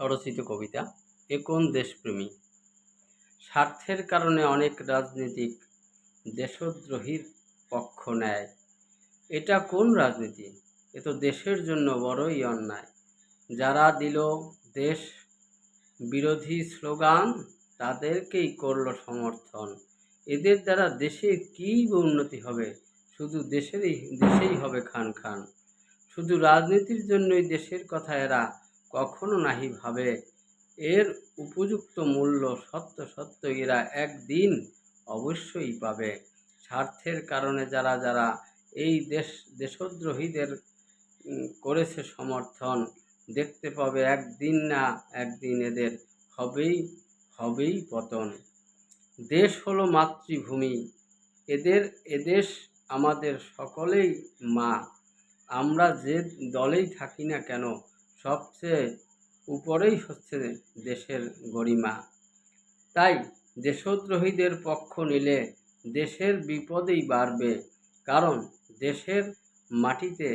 স্বরচিত কবিতা, এ কোন দেশপ্রেমী? স্বার্থের কারণে অনেক রাজনীতিক দেশদ্রোহীর পক্ষ নেয়। এটা কোন রাজনীতি? এ তো দেশের জন্য বড়ই অন্যায়। যারা দিল দেশ বিরোধী স্লোগান, তাদেরকেই করল সমর্থন। এদের দ্বারা দেশে কী উন্নতি হবে? শুধু দেশেরই, দেশেই হবে খান খান। শুধু রাজনীতির জন্যই দেশের কথা এরা কখনো নাহি ভাবে। এর উপযুক্ত মূল্য সত্য সত্য এরা একদিন অবশ্যই পাবে। স্বার্থের কারণে যারা যারা এই দেশ, দেশদ্রোহীদের করেছে সমর্থন, দেখতে পাবে একদিন না একদিন এদের হবেই হবেই পতন। দেশ হলো মাতৃভূমি। এদের এদেশ আমাদের সকলেই মা। আমরা যে দলেই থাকি না কেন সবচেয়ে উপরেই হচ্ছে দেশের গরিমা। তাই দেশদ্রোহীদের পক্ষ নিলে দেশের বিপদেই বাড়বে, কারণ দেশের মাটিতে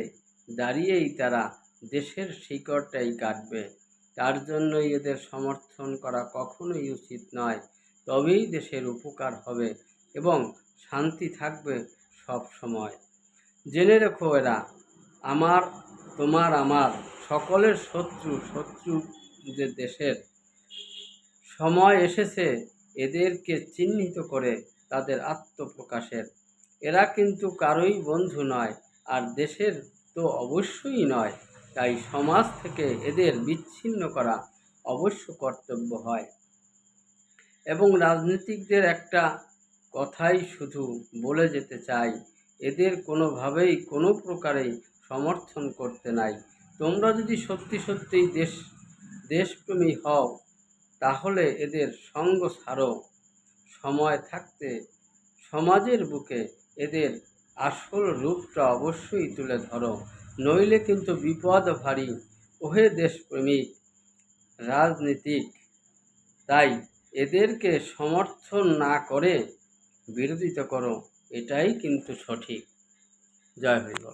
দাঁড়িয়েই তারা দেশের শিকড়টাই কাটবে। তার জন্যই এদের সমর্থন করা কখনোই উচিত নয়। তবেই দেশের উপকার হবে এবং শান্তি থাকবে সব সময় জেনে রেখো এরা, আমার, তোমার, আমার সকলের শত্রু শত্রু যে দেশের। সময় এসেছে, এদেরকে চিহ্নিত করে তাদের আত্মপ্রকাশের। এরা কিন্তু কারোই বন্ধু নয়, আর দেশের তো অবশ্যই নয়। তাই সমাজ থেকে এদের বিচ্ছিন্ন করা অবশ্য কর্তব্য হয়। এবং রাজনীতিকদের একটা কথাই শুধু বলে যেতে চাই, এদের কোনোভাবেই কোনো প্রকারেই সমর্থন করতে নাই। তোমরা যদি সত্যি সত্যিই দেশ, দেশপ্রেমী হও, তাহলে এদের সঙ্গ সারো সময় থাকতে সমাজের বুকে এদের আসল রূপটা অবশ্যই তুলে ধরো। নইলে কিন্তু বিপদ ভারী। ওহে দেশপ্রেমিক রাজনীতিক, তাই এদেরকে সমর্থন না করে বিরোধিতা করো। এটাই কিন্তু সঠিক। জয় হরি বল